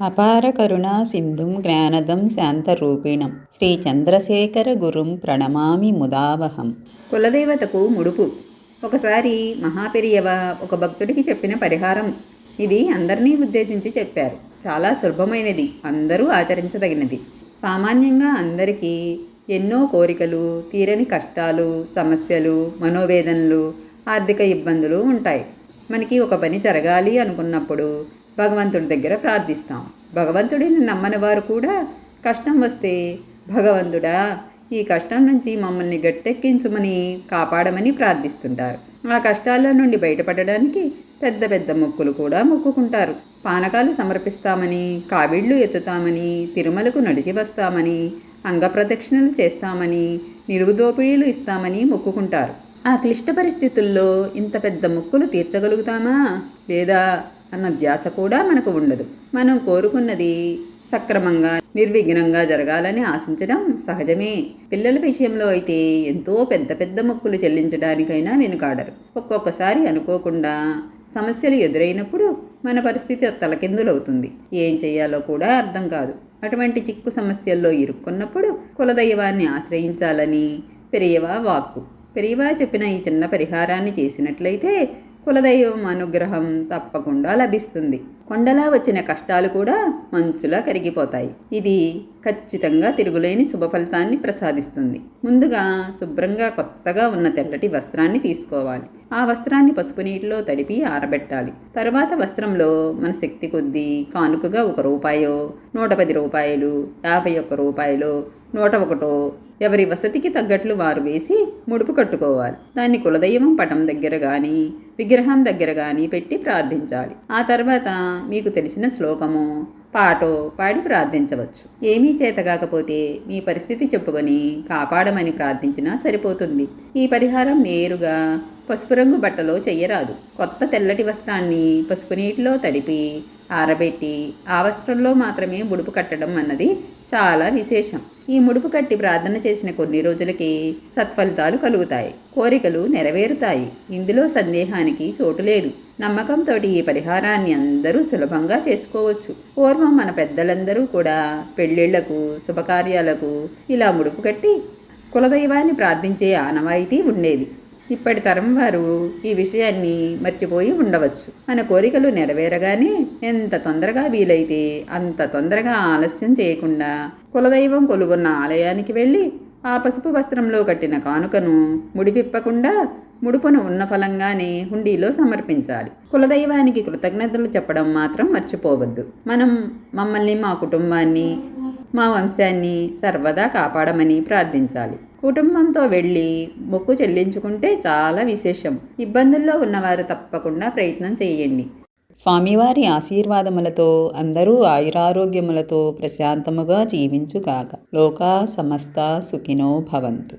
అపార కరుణా సింధుం జ్ఞానదం శాంతరూపిణం. శ్రీ చంద్రశేఖర గురుం ప్రణమామి ముదావహం. కులదేవతకు ముడుపు. ఒకసారి మహాపెరియవ ఒక భక్తుడికి చెప్పిన పరిహారం. ఇది అందరినీ ఉద్దేశించి చెప్పారు. చాలా సులభమైనది. అందరూ ఆచరించదగినది. సామాన్యంగా అందరికీ ఎన్నో కోరికలు తీరని కష్టాలు సమస్యలు మనోవేదనలు ఆర్థిక ఇబ్బందులు ఉంటాయి. మనకి ఒక పని జరగాలి అనుకున్నప్పుడు భగవంతుడి దగ్గర ప్రార్థిస్తాం. భగవంతుడిని నమ్మని వారు కూడా కష్టం వస్తే భగవంతుడా ఈ కష్టం నుంచి మమ్మల్ని గట్టెక్కించమని కాపాడమని ప్రార్థిస్తుంటారు. ఆ కష్టాల నుండి బయటపడడానికి పెద్ద పెద్ద మొక్కులు కూడా మొక్కుకుంటారు. పానకాలు సమర్పిస్తామని కావిళ్ళు ఎత్తుతామని తిరుమలకు నడిచి వస్తామని అంగప్రదక్షిణలు చేస్తామని నిలువుదోపిడీలు ఇస్తామని మొక్కుకుంటారు. ఆ క్లిష్ట పరిస్థితుల్లో ఇంత పెద్ద మొక్కులు తీర్చగలుగుతామా? లేదా అన్న ధ్యాస కూడా మనకు ఉండదు. మనం కోరుకున్నది సక్రమంగా నిర్విఘ్నంగా జరగాలని ఆశించడం సహజమే. పిల్లల విషయంలో అయితే ఎంతో పెద్ద పెద్ద మొక్కులు చెల్లించడానికైనా వెనుకాడరు. ఒక్కొక్కసారి అనుకోకుండా సమస్యలు ఎదురైనప్పుడు మన పరిస్థితి తలకిందులవుతుంది. ఏం చేయాలో కూడా అర్థం కాదు. అటువంటి చిక్కు సమస్యల్లో ఇరుక్కున్నప్పుడు కులదైవాన్ని ఆశ్రయించాలని పెరియవా వాక్కు. పెరియవా చెప్పిన ఈ చిన్న పరిహారాన్ని చేసినట్లయితే కులదైవం అనుగ్రహం తప్పకుండా లభిస్తుంది. కొండలా వచ్చిన కష్టాలు కూడా మంచులా కరిగిపోతాయి. ఇది ఖచ్చితంగా తిరుగులేని శుభ ఫలితాన్ని ప్రసాదిస్తుంది. ముందుగా శుభ్రంగా కొత్తగా ఉన్న తెల్లటి వస్త్రాన్ని తీసుకోవాలి. ఆ వస్త్రాన్ని పసుపు నీటిలో తడిపి ఆరబెట్టాలి. తర్వాత వస్త్రంలో మన శక్తి కొద్దీ కానుకగా ఒక రూపాయో నూట పది రూపాయలు యాభై ఒక్క రూపాయలు నూట ఒకటో ఎవరి వసతికి తగ్గట్లు వారు వేసి ముడుపు కట్టుకోవాలి. దాన్ని కులదైవం పటం దగ్గర కానీ విగ్రహం దగ్గర కానీ పెట్టి ప్రార్థించాలి. ఆ తర్వాత మీకు తెలిసిన శ్లోకము పాటో పాడి ప్రార్థించవచ్చు. ఏమీ చేత కాకపోతే మీ పరిస్థితి చెప్పుకొని కాపాడమని ప్రార్థించినా సరిపోతుంది. ఈ పరిహారం నేరుగా పసుపు రంగు బట్టలో చెయ్యరాదు. కొత్త తెల్లటి వస్త్రాన్ని పసుపు నీటిలో తడిపి ఆరబెట్టి ఆ వస్త్రంలో మాత్రమే ముడుపు కట్టడం అన్నది చాలా విశేషం. ఈ ముడుపు కట్టి ప్రార్థన చేసిన కొన్ని రోజులకి సత్ఫలితాలు కలుగుతాయి. కోరికలు నెరవేరుతాయి. ఇందులో సందేహానికి చోటు లేదు. నమ్మకంతో ఈ పరిహారాన్ని అందరూ సులభంగా చేసుకోవచ్చు. పూర్వం మన పెద్దలందరూ కూడా పెళ్ళిళ్ళకు శుభకార్యాలకు ఇలా ముడుపు కట్టి కులదైవాన్ని ప్రార్థించే ఆనవాయితీ ఉండేది. ఇప్పటి తరం వారు ఈ విషయాన్ని మర్చిపోయి ఉండవచ్చు. మన కోరికలు నెరవేరగానే ఎంత తొందరగా వీలైతే అంత తొందరగా ఆలస్యం చేయకుండా కులదైవం కొలుగున్న ఆలయానికి వెళ్ళి ఆ పసుపు వస్త్రంలో కట్టిన కానుకను ముడివిప్పకుండా ముడుపును ఉన్న ఫలంగానే హుండీలో సమర్పించాలి. కులదైవానికి కృతజ్ఞతలు చెప్పడం మాత్రం మర్చిపోవద్దు. మనం మమ్మల్ని మా కుటుంబాన్ని మా వంశాన్ని సర్వదా కాపాడమని ప్రార్థించాలి. కుటుంబంతో వెళ్ళి మొక్కు చెల్లించుకుంటే చాలా విశేషం. ఇబ్బందుల్లో ఉన్నవారు తప్పకుండా ప్రయత్నం చేయండి. స్వామివారి ఆశీర్వాదములతో అందరూ ఆయురారోగ్యములతో ప్రశాంతముగా జీవించుగాక. లోకా సమస్త సుఖినో భవంతు.